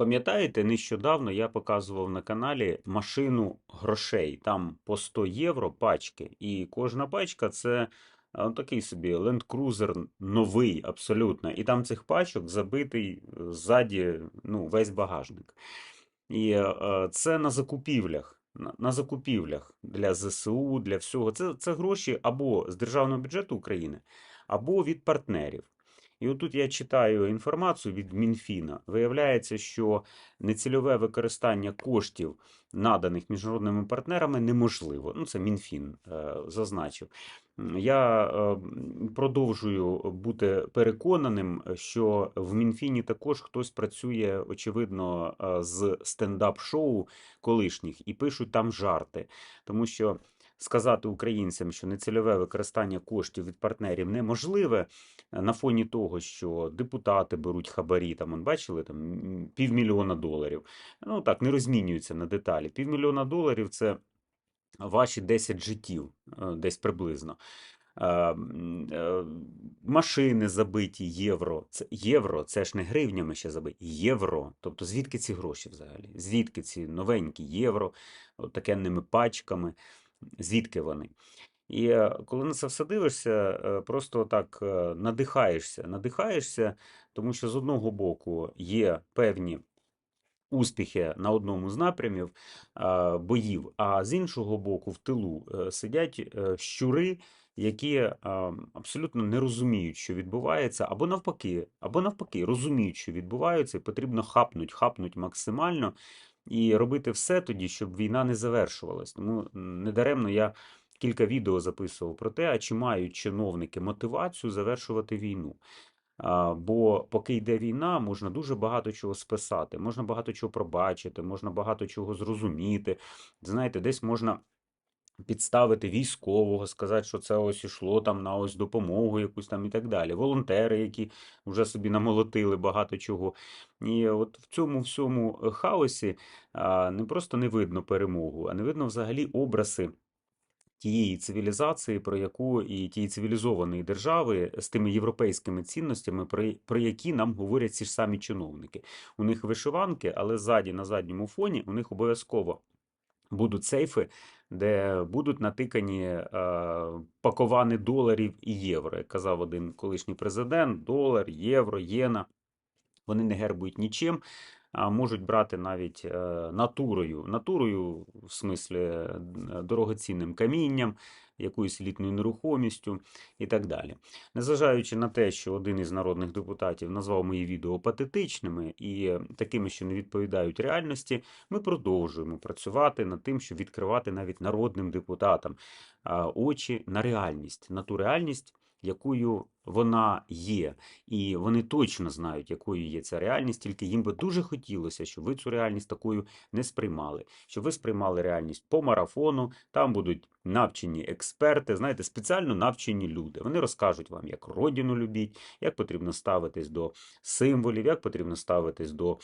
Пам'ятаєте, нещодавно я показував на каналі машину грошей. Там по 100 євро пачки, і кожна пачка це е, такий собі Cruiser новий абсолютно. І там цих пачок забитий е, ззаді ну, весь багажник. І е, це на закупівлях. На закупівлях для ЗСУ, для всього. Це, це гроші або з державного бюджету України, або від партнерів. І отут я читаю інформацію від Мінфіна. Виявляється, що нецільове використання коштів, наданих міжнародними партнерами, неможливо. Ну, це Мінфін е, зазначив. Я е, продовжую бути переконаним, що в Мінфіні також хтось працює, очевидно, е, з стендап-шоу колишніх і пишуть там жарти. Тому що сказати українцям, що нецільове використання коштів від партнерів неможливе, е, на фоні того, що депутати беруть хабарі, там, он, бачили, там півмільйона доларів. Ну так, не розмінюються на деталі. Півмільйона доларів це ваші 10 життів, е, десь приблизно. Е, Машини забиті євро. Це євро, це ж не гривнями ще забиті. Євро. Тобто звідки ці гроші взагалі? Звідки ці новенькі євро, от такенними пачками? Звідки вони? І е, коли на це все дивишся, е, просто так е, надихаєшся. Надихаєшся, тому що з одного боку є певні успіхи на одному з напрямів боїв, а з іншого боку, в тилу сидять щури, які абсолютно не розуміють, що відбувається, або навпаки, або навпаки, розуміють, що відбувається, і потрібно хапнуть, хапнуть максимально і робити все тоді, щоб війна не завершувалась. Тому недаремно я кілька відео записував про те, а чи мають чиновники мотивацію завершувати війну. Бо поки йде війна, можна дуже багато чого списати, можна багато чого пробачити, можна багато чого зрозуміти. Знаєте, десь можна підставити військового, сказати, що це ось ішло там на ось допомогу якусь там і так далі. Волонтери, які вже собі намолотили багато чого. І от в цьому всьому е, хаосі не просто не видно перемогу, а не видно взагалі образи тієї цивілізації, про яку і тієї цивілізованої держави з тими європейськими цінностями, про, про які нам говорять ці ж самі чиновники. У них вишиванки, але ззаді на задньому фоні у них обов'язково будуть сейфи, де будуть натикані е, паковани доларів і євро. Як казав один колишній президент: долар, євро, єна. Вони не гербують нічим, а можуть брати навіть е, натурою. Натурою, в смислі, е, дорогоцінним камінням, якоюсь літною нерухомістю і так далі. Незважаючи на те, що один із народних депутатів назвав мої відео патетичними і такими, що не відповідають реальності, ми продовжуємо працювати над тим, щоб відкривати навіть народним депутатам очі на реальність, на ту реальність, якою вона є, і вони точно знають, якою є ця реальність, тільки їм би дуже хотілося, щоб ви цю реальність такою не сприймали, щоб ви сприймали реальність по марафону. Там будуть навчені експерти, знаєте, спеціально навчені люди. Вони розкажуть вам, як родину любіть, як потрібно ставитись до символів, як потрібно ставитись до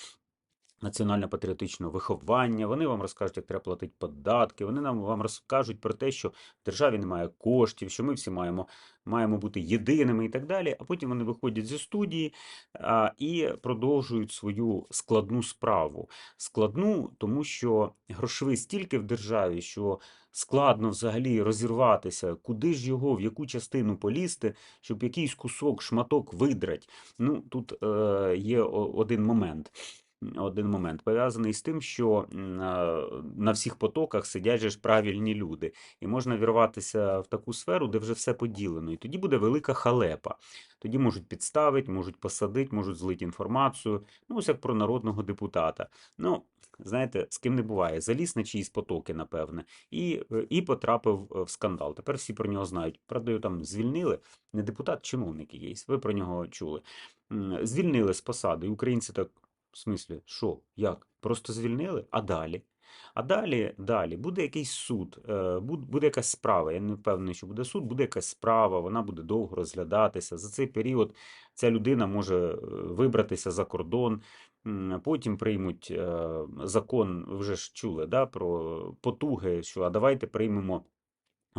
національно-патріотичного виховання, вони вам розкажуть, як треба платити податки, вони нам вам розкажуть про те, що в державі немає коштів, що ми всі маємо, маємо бути єдиними і так далі. А потім вони виходять зі студії а, і продовжують свою складну справу. Складну, тому що грошовий стільки в державі, що складно взагалі розірватися, куди ж його, в яку частину полізти, щоб якийсь кусок, шматок видрать. Ну, тут е, є один момент один момент пов'язаний з тим, що на всіх потоках сидять же ж правильні люди, і можна вірватися в таку сферу, де вже все поділено. І тоді буде велика халепа. Тоді можуть підставити, можуть посадити, можуть злити інформацію. Ну, ось як про народного депутата. Ну, знаєте, з ким не буває. Заліз на чиїсь потоки, напевне, і, е, і потрапив е, в скандал. Тепер всі про нього знають. Правда, його там звільнили. Не депутат, чиновник якийсь. Ви про нього чули. Звільнили з посади. І українці так. В смислі, що? Як? Просто звільнили? А далі? А далі, далі буде якийсь суд, е, буд- буде якась справа. Я не впевнений, що буде суд, буде якась справа, вона буде довго розглядатися. За цей період ця людина може е, вибратися за кордон. Потім приймуть е, закон, вже ж чули, да, про потуги, що а давайте приймемо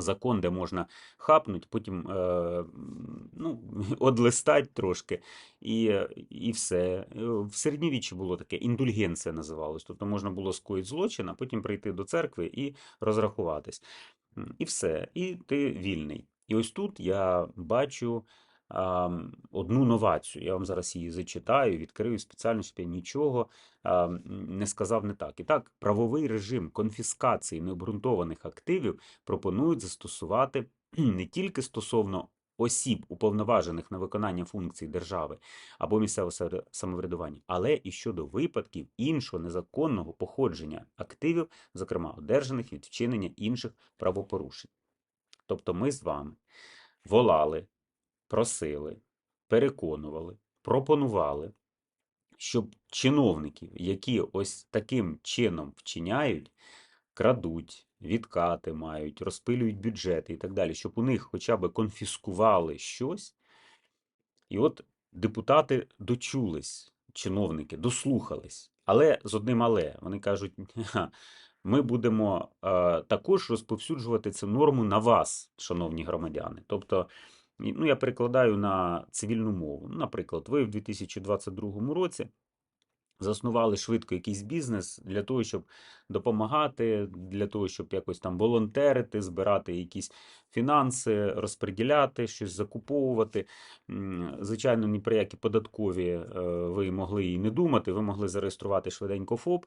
закон, де можна хапнуть, потім е, ну, одлистать трошки, і, е, і все. Е, В середньовіччі було таке, індульгенція називалось. Тобто можна було скоїти злочин, а потім прийти до церкви і розрахуватись. І все. І ти вільний. І ось тут я бачу одну новацію. Я вам зараз її зачитаю, відкрию спеціально, щоб я нічого не сказав не так. І так, правовий режим конфіскації необґрунтованих активів пропонують застосувати не тільки стосовно осіб, уповноважених на виконання функцій держави або місцевого самоврядування, але і щодо випадків іншого незаконного походження активів, зокрема одержаних від вчинення інших правопорушень. Тобто ми з вами волали, просили, переконували, пропонували, щоб чиновників, які ось таким чином вчиняють, крадуть, відкати мають, розпилюють бюджети і так далі, щоб у них хоча б конфіскували щось. І от депутати дочулись, чиновники, дослухались. Але з одним але. Вони кажуть, ми будемо е, також розповсюджувати цю норму на вас, шановні громадяни. Тобто, ну, я перекладаю на цивільну мову. Ну, Наприклад, ви в 2022 році заснували швидко якийсь бізнес для того, щоб допомагати, для того, щоб якось там волонтерити, збирати якісь фінанси, розподіляти, щось закуповувати. Звичайно, ні про які податкові е, ви могли і не думати, ви могли зареєструвати швиденько ФОП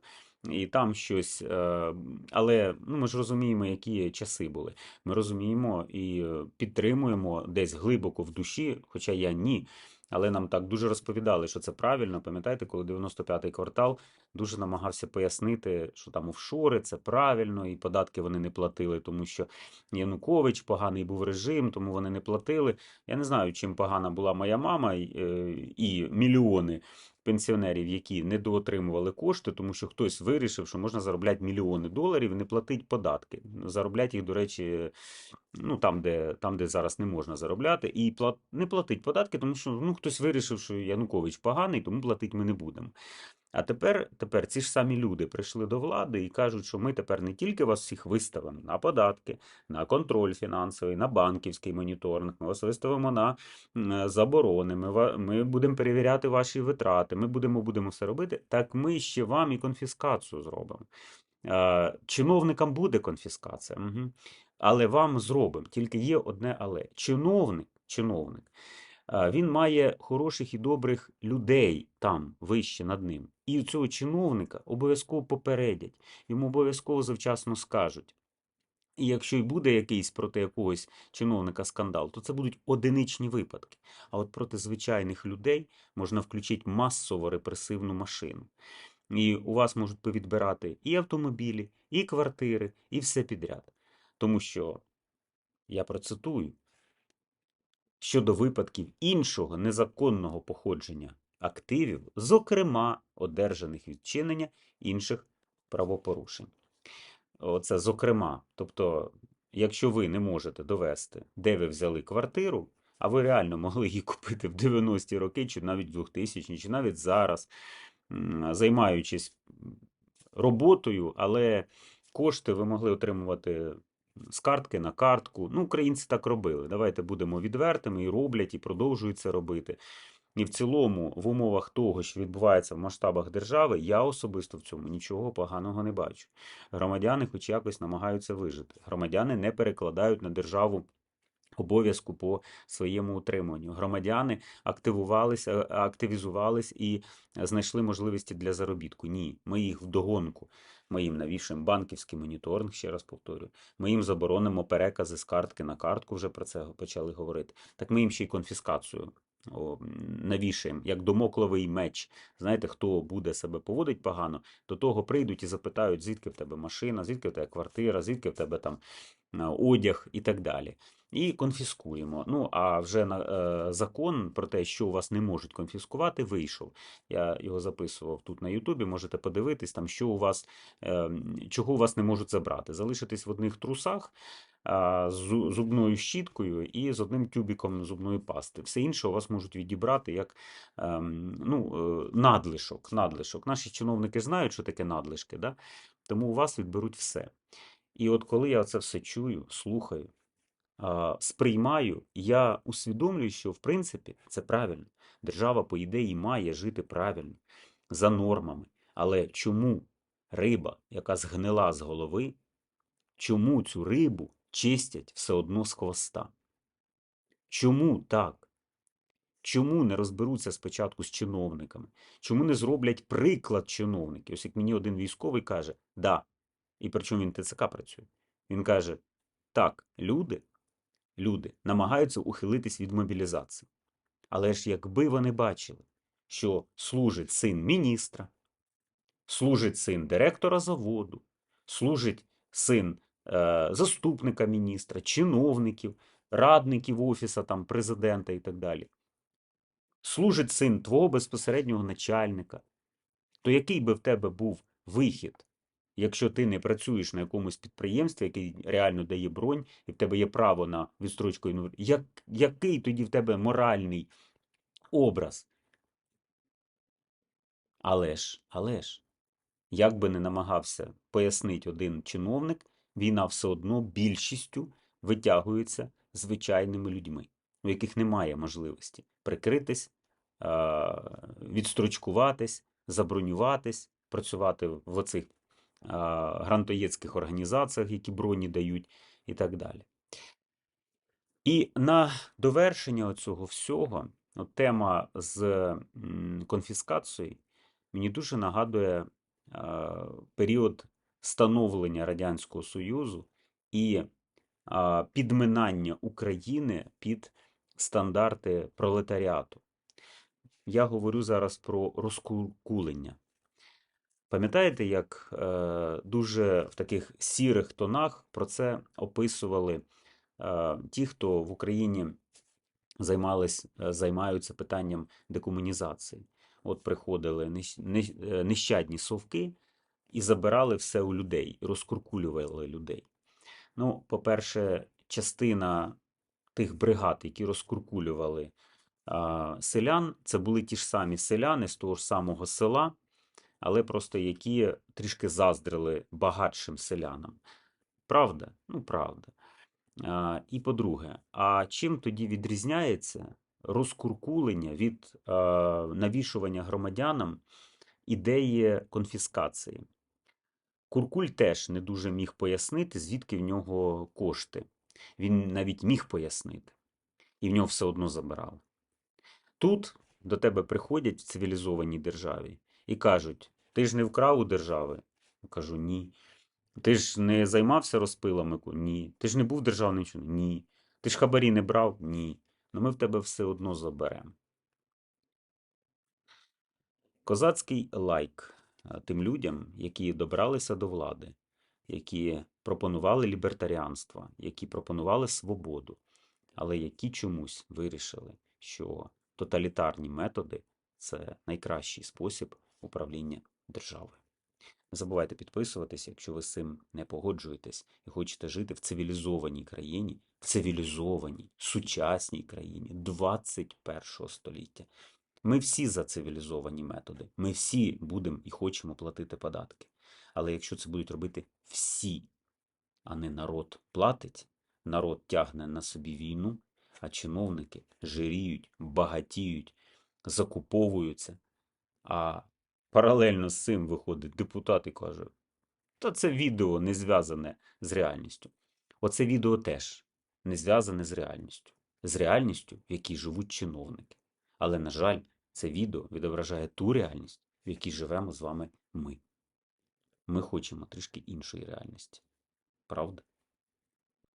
і там щось. е, Але ну, ми ж розуміємо, які часи були. Ми розуміємо і е, підтримуємо десь глибоко в душі, хоча я ні. Але нам так дуже розповідали, що це правильно. Пам'ятаєте, коли 95-й квартал дуже намагався пояснити, що там офшори це правильно, і податки вони не платили, тому що Янукович поганий був режим, тому вони не платили. Я не знаю, чим погана була моя мама і, е, мільйони пенсіонерів, які недоотримували кошти, тому що хтось вирішив, що можна заробляти мільйони доларів і не платити податки. Зароблять їх, до речі, ну там, де, там, де зараз не можна заробляти, і плат... не платить податки, тому що ну, хтось вирішив, що Янукович поганий, тому платити ми не будемо. А тепер, тепер ці ж самі люди прийшли до влади і кажуть, що ми тепер не тільки вас всіх виставимо на податки, на контроль фінансовий, на банківський моніторинг, ми вас виставимо на заборони, ми, ми будемо перевіряти ваші витрати, ми будемо, будемо все робити. Так ми ще вам і конфіскацію зробимо. Чиновникам буде конфіскація, угу. але вам зробимо. Тільки є одне але. Чиновник, чиновник, він має хороших і добрих людей там, вище над ним. І цього чиновника обов'язково попередять, йому обов'язково завчасно скажуть. І якщо й буде якийсь проти якогось чиновника скандал, то це будуть одиничні випадки. А от проти звичайних людей можна включити масово репресивну машину. І у вас можуть повідбирати і автомобілі, і квартири, і все підряд. Тому що, я процитую, щодо випадків іншого незаконного походження активів, зокрема одержаних від вчинення інших правопорушень. Оце зокрема. Тобто, якщо ви не можете довести, де ви взяли квартиру, а ви реально могли її купити в 90-ті роки, чи навіть в 2000-ні, чи навіть зараз, займаючись роботою, але кошти ви могли отримувати з картки на картку. Ну, українці так робили. Давайте будемо відвертими і роблять, і продовжують це робити. І в цілому, в умовах того, що відбувається в масштабах держави, я особисто в цьому нічого поганого не бачу. Громадяни хоч якось намагаються вижити. Громадяни не перекладають на державу обов'язку по своєму утриманню. Громадяни активувалися, активізувались і знайшли можливості для заробітку. Ні, ми їх вдогонку. Ми їм навішуємо банківський моніторинг, ще раз повторюю. Ми їм заборонимо перекази з картки на картку, вже про це почали говорити. Так ми їм ще й конфіскацію навішаємо, як домокловий меч. Знаєте, хто буде себе поводить погано, до того прийдуть і запитають, звідки в тебе машина, звідки в тебе квартира, звідки в тебе там одяг і так далі. І конфіскуємо. Ну, а вже на, е, закон про те, що у вас не можуть конфіскувати, вийшов. Я його записував тут на Ютубі, можете подивитись, там, що у вас, е, чого у вас не можуть забрати. Залишитись в одних трусах, з зубною щіткою і з одним тюбіком зубної пасти. Все інше у вас можуть відібрати як ем, ну, е, надлишок, надлишок. Наші чиновники знають, що таке надлишки, да? тому у вас відберуть все. І от коли я це все чую, слухаю, сприймаю, я усвідомлюю, що в принципі це правильно. Держава, по ідеї, має жити правильно, за нормами. Але чому риба, яка згнила з голови, чому цю рибу чистять все одно з хвоста? Чому так? Чому не розберуться спочатку з чиновниками? Чому не зроблять приклад чиновників? Ось як мені один військовий каже, да, і причому він ТЦК працює. Він каже: так, люди, люди намагаються ухилитись від мобілізації. Але ж якби вони бачили, що служить син міністра, служить син директора заводу, служить син е, заступника міністра, чиновників, радників офіса там, президента і так далі. Служить син твого безпосереднього начальника, то який би в тебе був вихід, якщо ти не працюєш на якомусь підприємстві, який реально дає бронь, і в тебе є право на відстрочку інвалід- як, який тоді в тебе моральний образ? Але ж, але ж, як би не намагався пояснити один чиновник, війна все одно більшістю витягується звичайними людьми, у яких немає можливості прикритись, відстрочкуватись, забронюватись, працювати в оцих а, грантоєцьких організаціях, які броні дають, і так далі. І на довершення цього всього, от тема з конфіскацією мені дуже нагадує період становлення Радянського Союзу і підминання України під стандарти пролетаріату. Я говорю зараз про розкуркулення. Пам'ятаєте, як е, дуже в таких сірих тонах про це описували е, ті, хто в Україні займались, е, займаються питанням декомунізації? От приходили е, нещадні совки і забирали все у людей, розкуркулювали людей. Ну, по-перше, частина тих бригад, які розкуркулювали а, селян, це були ті ж самі селяни з того ж самого села, але просто які трішки заздрили багатшим селянам. Правда? Ну, правда. А, і по-друге, а чим тоді відрізняється розкуркулення від а, навішування громадянам ідеї конфіскації? Куркуль теж не дуже міг пояснити, звідки в нього кошти. Він навіть міг пояснити, і в нього все одно забирали. Тут до тебе приходять в цивілізованій державі і кажуть: ти ж не вкрав у держави? Я кажу, ні. Ти ж не займався розпилами? Ні. Ти ж не був державним чином? Ні. Ти ж хабарі не брав? Ні. Ну ми в тебе все одно заберемо. Козацький лайк е, тим людям, які добралися до влади, які пропонували лібертаріанство, які пропонували свободу, але які чомусь вирішили, що тоталітарні методи це найкращий спосіб управління державою. Не забувайте підписуватись, якщо ви з цим не погоджуєтесь і хочете жити в цивілізованій країні, в цивілізованій, сучасній країні 21 століття. Ми всі за цивілізовані методи. Ми всі будемо і хочемо платити податки. Але якщо це будуть робити всі, а не народ платить, народ тягне на собі війну, а чиновники жиріють, багатіють, закуповуються. А паралельно з цим виходить депутат і каже: та це відео не зв'язане з реальністю. Оце відео теж не зв'язане з реальністю, з реальністю, в якій живуть чиновники. Але, на жаль, це відео відображає ту реальність, в якій живемо з вами ми. Ми хочемо трішки іншої реальності. Правда?